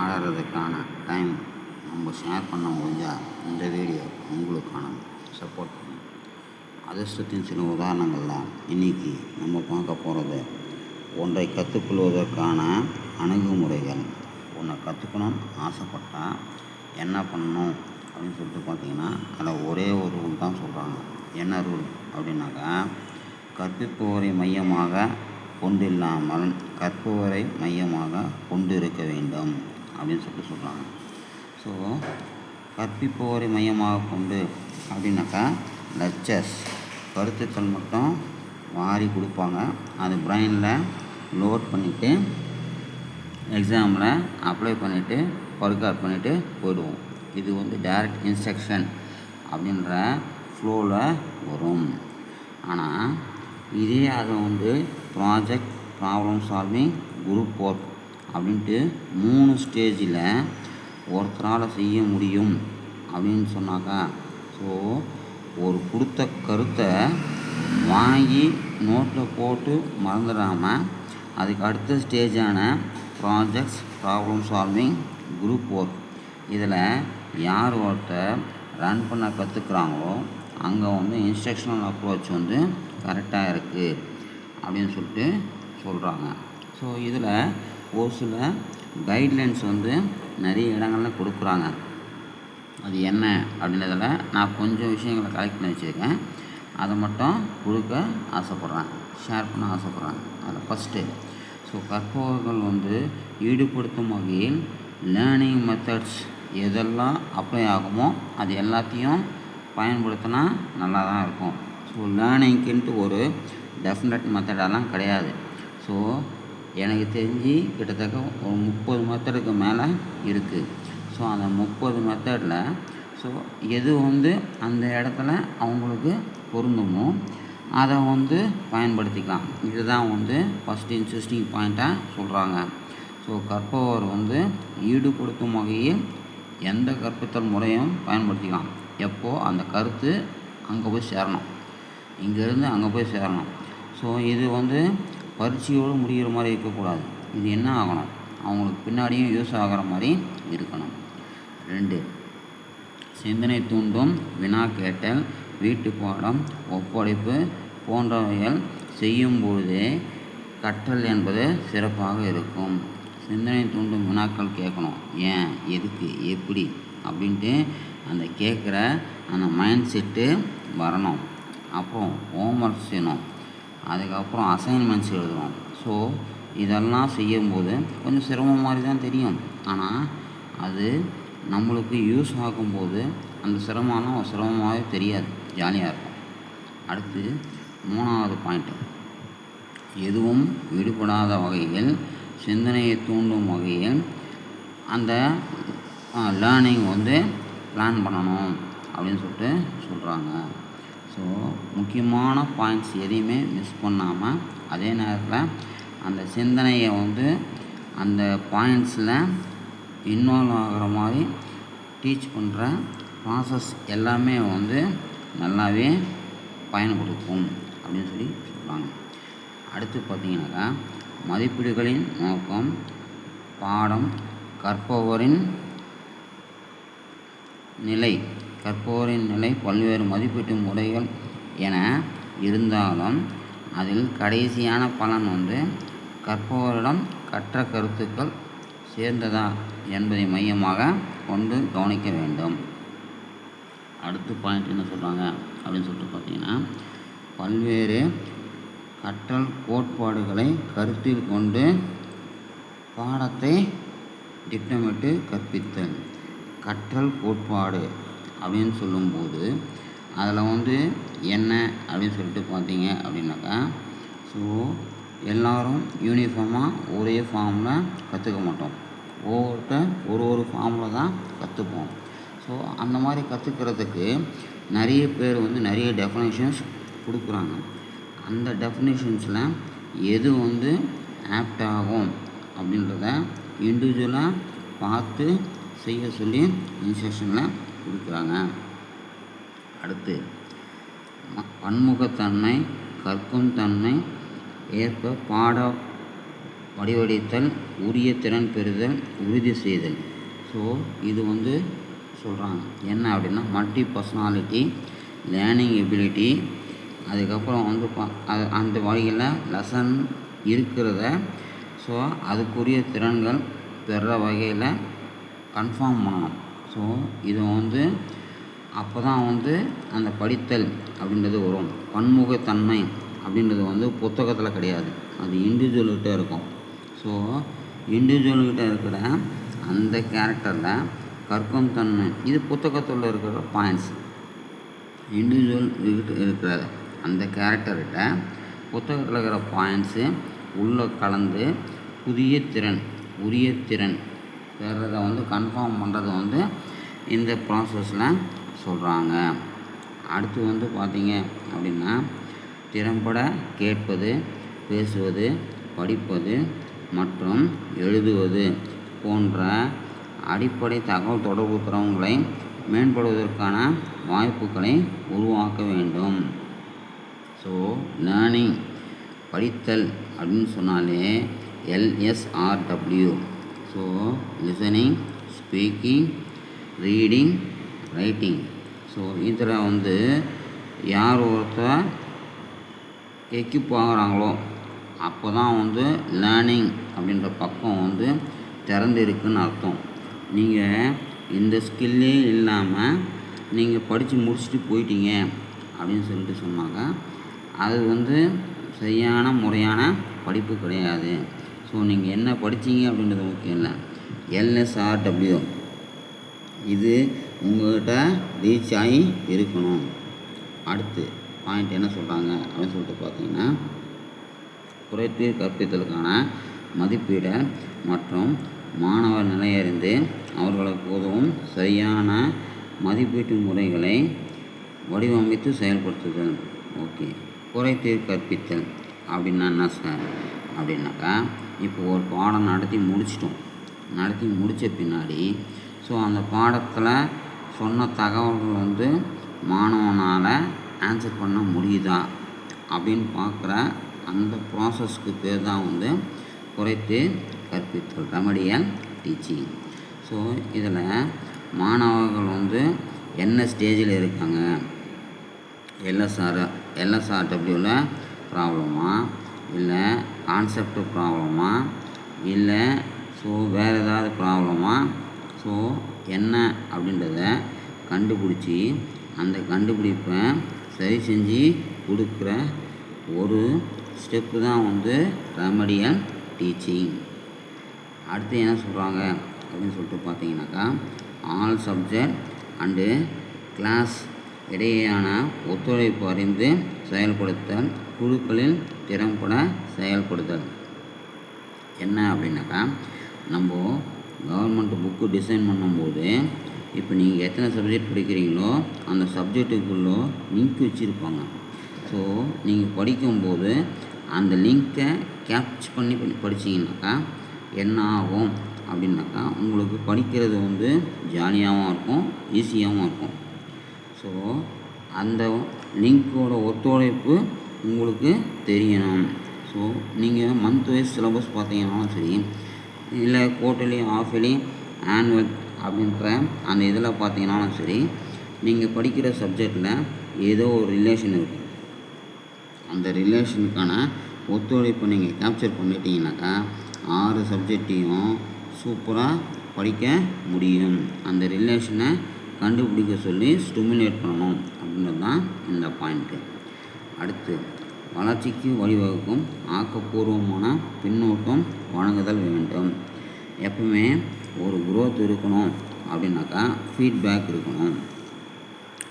ஆடுறதுக்கான time நம்ம share பண்ண முடிஞ்சால் இந்த வீடியோ உங்களுக்கான சப்போர்ட் பண்ணும். அதிர்ஷ்டத்தின் சில உதாரணங்களில் இன்றைக்கி நம்ம பார்க்க போகிறது ஒன்றை கற்றுக்கொள்வதற்கான அணுகுமுறைகள். ஒன்றை கற்றுக்கணும்னு ஆசைப்பட்டால் என்ன பண்ணணும் அப்படின்னு சொல்லிட்டு பார்த்தீங்கன்னா அதில் ஒரே ஒரு ரூல் தான் சொல்கிறாங்க என்ன ரூல் அப்படின்னாக்கா கற்பிப்பவரை மையமாக கொண்டு இல்லாமல் கற்பவரை மையமாக கொண்டு இருக்க வேண்டும். அப்படின்னு சொல்லிட்டு சொல்கிறாங்க ஸோ கற்பிப்போரை மையமாக கொண்டு அப்படின்னாக்கா லெக்சர்ஸ் கருத்துக்கள் மட்டும் வாரி கொடுப்பாங்க. அது பிரெயினில் லோட் பண்ணிவிட்டு எக்ஸாமில் அப்ளை பண்ணிவிட்டு ஒர்க் அவுட் பண்ணிவிட்டு போயிடுவோம். இது வந்து டைரக்ட் இன்ஸ்ட்ரக்ஷன் அப்படின்ற ஃப்ளோவில் வரும். ஆனால் இதே அதை வந்து project problem solving group work அப்படின்ட்டு மூணு ஸ்டேஜில் ஒருத்தரால் செய்ய முடியும் அப்படின்னு சொன்னாக்கா ஸோ ஒரு கொடுத்த கருத்தை வாங்கி நோட்டில் போட்டு மறந்துடாமல் அதுக்கு அடுத்த ஸ்டேஜான projects problem solving group work இதில் யார் ஒருத்தர் ரன் பண்ண கற்றுக்குறாங்களோ அங்கே வந்து இன்ஸ்ட்ரக்ஷனல் அப்ரோச் வந்து கரெக்டாக இருக்குது அப்படின்னு சொல்லிட்டு சொல்கிறாங்க ஸோ இதில் ஒரு சில கைட்லைன்ஸ் வந்து நிறைய இடங்களில் கொடுக்குறாங்க. அது என்ன அப்படின்றதில் நான் கொஞ்சம் விஷயங்களை கலெக்ட் பண்ணி வச்சுருக்கேன். அதை மட்டும் கொடுக்க ஆசைப்பட்றேன். ஷேர் பண்ண ஆசைப்பட்றேன். அதில் ஃபஸ்ட்டு ஸோ கற்பவர்கள் வந்து ஈடுபடுத்தும் வகையில் லேர்னிங் மெத்தட்ஸ் எதெல்லாம் அப்ளை ஆகுமோ அது எல்லாத்தையும் பயன்படுத்தினா நல்லா தான் இருக்கும். ஸோ லேர்னிங்க்குன்ட்டு ஒரு டெஃபினட் மெத்தடெல்லாம் கிடையாது. ஸோ எனக்கு தெரிஞ்சு கிட்டத்தட்ட ஒரு முப்பது மெத்தடுக்கு மேலே இருக்குது ஸோ அந்த முப்பது மெத்தடில் ஸோ எது வந்து அந்த இடத்துல அவங்களுக்கு பொருந்துமோ அதை வந்து பயன்படுத்திக்கலாம். இதுதான் வந்து ஃபஸ்ட் இன்ட்ரெஸ்டிங் பாயிண்ட்டாக சொல்கிறாங்க ஸோ கற்பவர் வந்து ஈடுபடுத்தும் வகையில் எந்த கற்பித்தல் முறையும் பயன்படுத்திக்கலாம். எப்போது அந்த கருத்து அங்கே போய் சேரணும். இங்கேருந்து அங்கே போய் சேரணும். ஸோ இது வந்து பரீட்சையோடு முடிகிற மாதிரி இருக்கக்கூடாது. இது என்ன ஆகணும்? அவங்களுக்கு பின்னாடியும் யூஸ் ஆகிற மாதிரி இருக்கணும். ரெண்டு சிந்தனை தூண்டும் வினா கேட்டல் வீட்டு பாடம் ஒப்படைப்பு போன்றவைகள் செய்யும் பொழுதே கற்றல் என்பது சிறப்பாக இருக்கும். சிந்தனை தூண்டும் வினாக்கள் கேட்கணும். ஏன்? எதுக்கு? எப்படி? அப்படின்ட்டு அந்த கேட்குற அந்த மைண்ட் செட்டு வரணும். அப்புறம் ஹோம்ஒர்க் செய்யணும். அதுக்கப்புறம் அசைன்மெண்ட்ஸ் எழுதுவோம். ஸோ இதெல்லாம் செய்யும்போது கொஞ்சம் சிரமம் மாதிரி தான் தெரியும். ஆனால் அது நம்மளுக்கு யூஸ் ஆகும்போது அந்த சிரமம்லாம் சிரமமாகவே தெரியாது. ஜாலியாக இருக்கும். அடுத்து மூணாவது பாயிண்ட்டு எதுவும் விடுபடாத வகையில் சிந்தனையை தூண்டும் வகையில் அந்த லேர்னிங் வந்து பிளான் பண்ணணும் அப்படின்னு சொல்லிட்டு சொல்கிறாங்க ஸோ முக்கியமான பாயிண்ட்ஸ் எதையுமே மிஸ் பண்ணாமல் அதே நேரத்தில் அந்த சிந்தனையை வந்து அந்த பாயிண்ட்ஸில் இன்வால்வ் ஆகிற மாதிரி டீச் பண்ணுற ப்ராசஸ் எல்லாமே வந்து நல்லாவே பயன் கொடுக்கும் அப்படின்னு சொல்லி சொல்கிறாங்க அடுத்து பார்த்தீங்கன்னாக்கா மதிப்பீடுகளின் நோக்கம் பாடம் கற்பவரின் நிலை. கற்போரின் நிலை பல்வேறு மதிப்பீட்டு முறைகள் என இருந்தாலும் அதில் கடைசியான பலன் வந்து கற்பவரிடம் கற்ற கருத்துக்கள் சேர்ந்ததா என்பதை மையமாக கொண்டு கவனிக்க வேண்டும். அடுத்த பாயிண்ட் என்ன சொல்கிறாங்க அப்படின்னு சொல்லிட்டு பார்த்தீங்கன்னா பல்வேறு கற்றல் கோட்பாடுகளை கருத்தில் கொண்டு பாடத்தை திட்டமிட்டு கற்பித்தல். கற்றல் கோட்பாடு அப்படின்னு சொல்லும்போது அதில் வந்து என்ன அப்படின்னு சொல்லிட்டு பார்த்தீங்க அப்படின்னாக்கா ஸோ எல்லோரும் யூனிஃபார்மாக ஒரே ஃபார்மில் கற்றுக்க மாட்டோம். ஒவ்வொருத்த ஒரு ஒரு ஃபார்மில் தான் கற்றுப்போம் ஸோ அந்த மாதிரி கற்றுக்கிறதுக்கு நிறைய பேர் வந்து நிறைய டெஃபனேஷன்ஸ் கொடுக்குறாங்க. அந்த டெஃபனேஷன்ஸில் எது வந்து ஆப்ட் ஆகும் அப்படின்றத இண்டிவிஜுவலாக பார்த்து செய்ய சொல்லி இன்ஸ்ட்ரக்ஷனில் கொடுக்குறாங்க. அடுத்து பன்முகத்தன்மை கற்கும் தன்மை ஏற்ப பாட வடிவடித்தல் உரிய திறன் பெறுதல் உறுதி செய்தல். ஸோ இது வந்து சொல்கிறாங்க என்ன அப்படின்னா மல்டி பர்சனாலிட்டி லேர்னிங் எபிலிட்டி அதுக்கப்புறம் வந்து பா அது அந்த வழியில் லெசன் இருக்கிறத ஸோ அதுக்குரிய திறன்கள் பெற வகையில் கன்ஃபார்ம் பண்ணணும். ஸோ இது வந்து அப்போ தான் வந்து அந்த படித்தல் அப்படின்றது வரும். பன்முகத்தன்மை அப்படின்றது வந்து புத்தகத்தில் கிடையாது. அது இண்டிவிஜுவல்கிட்ட இருக்கும். ஸோ இண்டிவிஜுவல்கிட்ட இருக்கிற அந்த கேரக்டரில் கற்கும் தன்மை இது புத்தகத்தில் இருக்கிற பாயிண்ட்ஸ் இண்டிவிஜுவல் இருக்கிற அந்த கேரக்டர்கிட்ட புத்தகத்தில் இருக்கிற பாயிண்ட்ஸு உள்ளே கலந்து புதிய திறன் உரிய திறன் பெறதை வந்து கன்ஃபார்ம் பண்ணுறது வந்து இந்த ப்ராசஸில் சொல்கிறாங்க அடுத்து வந்து பார்த்தீங்க அப்படின்னா திறம்பட கேட்பது பேசுவது படிப்பது மற்றும் எழுதுவது போன்ற அடிப்படை தகவல் தொடர்பு திறன்களை மேம்படுவதற்கான வாய்ப்புகளை உருவாக்க வேண்டும். ஸோ லேர்னிங் படித்தல் அப்படின்னு சொன்னாலே LSRW so listening speaking reading writing so இதில் வந்து யார் ஒருத்தர் எக்யூப் ஆகுறாங்களோ அப்போ தான் வந்து லேர்னிங் அப்படின்ற பக்கம் வந்து திறந்து இருக்குன்னு அர்த்தம். நீங்கள் இந்த ஸ்கில்லே இல்லாமல் நீங்கள் படித்து முடிச்சுட்டு போயிட்டீங்க அப்படின்னு சொல்லிட்டு சொன்னாங்க. அது வந்து சரியான முறையான படிப்பு கிடையாது. ஸோ நீங்கள் என்ன படிச்சீங்க அப்படின்றது முக்கியம் இல்லை. எல்எஸ்ஆர்டபிள்யூ இது உங்கள்கிட்ட ரீச் ஆகி இருக்கணும். அடுத்து பாயிண்ட் என்ன சொல்கிறாங்க அப்படின்னு சொல்லிட்டு பார்த்தீங்கன்னா குறைத்தீர் கற்பித்தலுக்கான மதிப்பீடு மற்றும் மாணவர் நிலையறிந்து அவர்களுக்கு உதவும் சரியான மதிப்பீட்டு முறைகளை வடிவமைத்து செயல்படுத்துதல். ஓகே குறைத்தீர் கற்பித்தல் அப்படின்னா என்ன சார்? அப்படின்னாக்கா இப்போ ஒரு பாடம் நடத்தி முடிச்சிட்டோம். நடத்தி முடித்த பின்னாடி ஸோ அந்த பாடத்தில் சொன்ன தகவல்கள் வந்து மாணவனால் ஆன்சர் பண்ண முடியுதா அப்படின்னு பார்க்குற அந்த ப்ராசஸ்க்கு பேர் தான் வந்து குறைத்து கற்பித்தல் ரெமடியல் டீச்சிங் ஸோ இதில் மாணவர்கள் வந்து என்ன ஸ்டேஜில் இருக்காங்க? எல்எஸ்ஆர் எல்எஸ்ஆர்டபிள்யூவில் ப்ராப்ளமாக இல்லை கான்செப்ட் ப்ராப்ளமா இல்லை ஸோ வேறு ஏதாவது ப்ராப்ளமா ஸோ என்ன அப்படின்றத கண்டுபிடிச்சி அந்த கண்டுபிடிப்பை சரி செஞ்சு கொடுக்குற ஒரு ஸ்டெப்பு தான் வந்து ரெமடியல் டீச்சிங் அடுத்து என்ன சொல்கிறாங்க அப்படின்னு சொல்லிட்டு பார்த்தீங்கன்னாக்கா ஆல் சப்ஜெக்ட் அண்டு கிளாஸ் இடையேயான ஒத்துழைப்பு அறிந்து செயல்படுத்தல் குழுக்களில் திறம்பட செயல்படுத்தல் என்ன அப்படின்னாக்கா நம்ம கவர்மெண்ட் புக்கு டிசைன் பண்ணும்போது இப்போ நீங்கள் எத்தனை சப்ஜெக்ட் படிக்கிறீங்களோ அந்த சப்ஜெக்ட்டுக்குள்ளே லிங்க் வச்சுருப்பாங்க. ஸோ நீங்கள் படிக்கும்போது அந்த லிங்க்கை கேப்ச் பண்ணி பண்ணி படிச்சீங்கன்னாக்கா என்ன ஆகும்? அப்படின்னாக்கா உங்களுக்கு படிக்கிறது வந்து ஜாலியாகவும் இருக்கும் ஈஸியாகவும் இருக்கும். ஸோ அந்த லிங்க்கோட ஒத்துழைப்பு உங்களுக்கு தெரியணும். ஸோ நீங்கள் மந்த் வைஸ் சிலபஸ் பார்த்தீங்கன்னாலும் சரி இல்லை குவார்ட்டர்லி ஆஃப்லி ஆனுவல் அப்படின்ற அந்த இதில் பார்த்தீங்கன்னாலும் சரி நீங்கள் படிக்கிற சப்ஜெக்டில் ஏதோ ஒரு ரிலேஷன் இருக்கும். அந்த ரிலேஷனுக்கான ஒத்துழைப்பை நீங்கள் கேப்சர் பண்ணிட்டீங்கன்னாக்கா ஆறு சப்ஜெக்டையும் சூப்பராக படிக்க முடியும். அந்த ரிலேஷனை கண்டுபிடிக்க சொல்லி ஸ்டிமுலேட் பண்ணணும் அப்படின்றது தான் இந்த பாயிண்ட்டு அடுத்து வளர்ச்சிக்கு வழிவகுக்கும் ஆக்கப்பூர்வமான பின்னூட்டம் வழங்குதல் வேண்டும். எப்பவுமே ஒரு குரோத் இருக்கணும் அப்படின்னாக்கா ஃபீட்பேக் இருக்கணும்.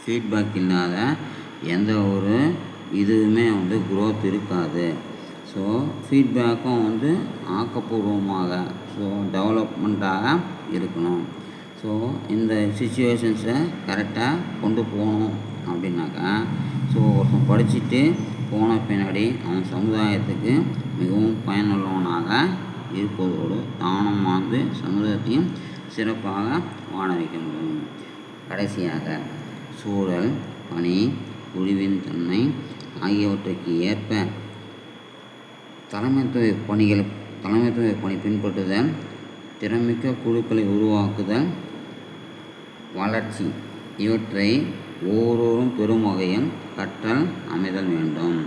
ஃபீட்பேக் இல்லாத எந்த ஒரு இதுவுமே வந்து குரோத் இருக்காது. ஸோ ஃபீட்பேக்கும் வந்து ஆக்கப்பூர்வமாக ஸோ டெவலப்மெண்ட்டாக இருக்கணும். ஸோ இந்த சுச்சுவேஷன்ஸை கரெக்டாக கொண்டு போகணும் அப்படின்னாக்கா ஸோ ஒருத்தன் படிச்சுட்டு போன பின்னாடி அவன் சமுதாயத்துக்கு மிகவும் பயனுள்ளவனாக இருப்பதோடு தானும் வாழ்ந்து சமுதாயத்தையும் சிறப்பாக வாழ வைக்க முடியும் கடைசியாக சூழல் பணி குழுவின் தன்மை ஆகியவற்றுக்கு ஏற்ப தலைமைத்துவ பணிகளை தலைமைத்துவ பணி பின்பற்றுதல் திறமிக்க குழுக்களை உருவாக்குதல் வளர்ச்சி. இவற்றை ஒவ்வொருவரும் பெரும் வகையில் கற்றல் அமைதல் வேண்டும்.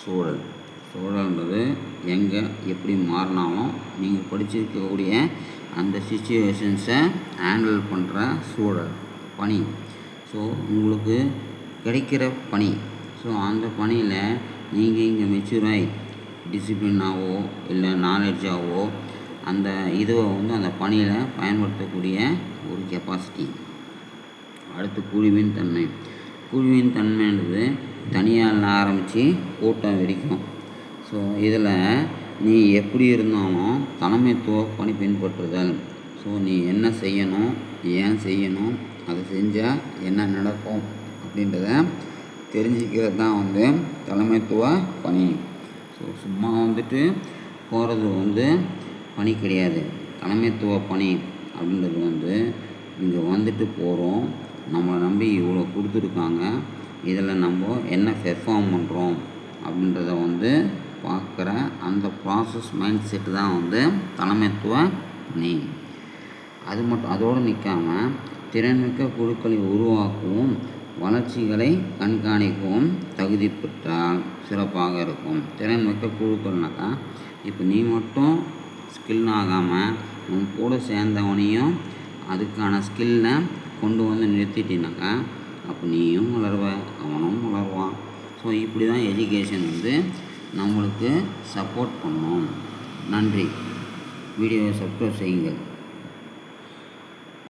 சூழல். சூழல்ன்றது எங்கே எப்படி மாறினாலும் நீங்கள் படிச்சிருக்கக்கூடிய அந்த சுச்சுவேஷன்ஸை ஹேண்டில் பண்ணுற சூழல் பணி. ஸோ உங்களுக்கு கிடைக்கிற பணி. ஸோ அந்த பணியில் நீங்கள் இங்கே மெச்சூராகி டிசிப்ளினாவோ இல்லை நாலேஜாவோ அந்த இதுவை வந்து அந்த பணியில் பயன்படுத்தக்கூடிய ஒரு கெப்பாசிட்டி அடுத்து குழுவின் தன்மை. குழுவின் தன்மைன்றது தனியாக ஆரம்பித்து கூட்டம் வரைக்கும். ஸோ இதில் நீ எப்படி இருந்தாலும் தலைமைத்துவ பணி பின்பற்றுதல். ஸோ நீ என்ன செய்யணும் ஏன் செய்யணும் அதை செஞ்சால் என்ன நடக்கும் அப்படின்றத தெரிஞ்சுக்கிறது தான் வந்து தலைமைத்துவ பணி. ஸோ சும்மா வந்துட்டு போகிறது வந்து பணி கிடையாது. தலைமைத்துவ பணி. அப்படின்றது வந்து இங்கே வந்துட்டு போகிறோம் நம்மளை நம்பி இவ்வளோ கொடுத்துருக்காங்க. இதில் நம்ம என்ன பெர்ஃபார்ம் பண்ணுறோம் அப்படின்றத வந்து பார்க்குற அந்த ப்ராசஸ் மைண்ட் செட்டு தான் வந்து தலைமைத்துவ பணி அது மட்டும் அதோடு நிற்காம திறன்மிக்க குழுக்களை உருவாக்கவும் வளர்ச்சிகளை கண்காணிக்கவும் தகுதி பெற்றால் சிறப்பாக இருக்கும். திறன்மிக்க குழுக்கள்னாக்கா இப்போ நீ மட்டும் ஸ்கில் ஆகாமல் உன் கூட சேர்ந்தவனையும் அதுக்கான ஸ்கில்லை கொண்டு வந்து நிறுத்திட்டினாக்கா அப்போ நீயும் வளருவ அவனும் வளருவான். ஸோ இப்படி தான் எஜுகேஷன் வந்து நம்மளுக்கு சப்போர்ட் பண்ணும். நன்றி. வீடியோவை சப்ஸ்கிரைப் செய்யுங்கள்.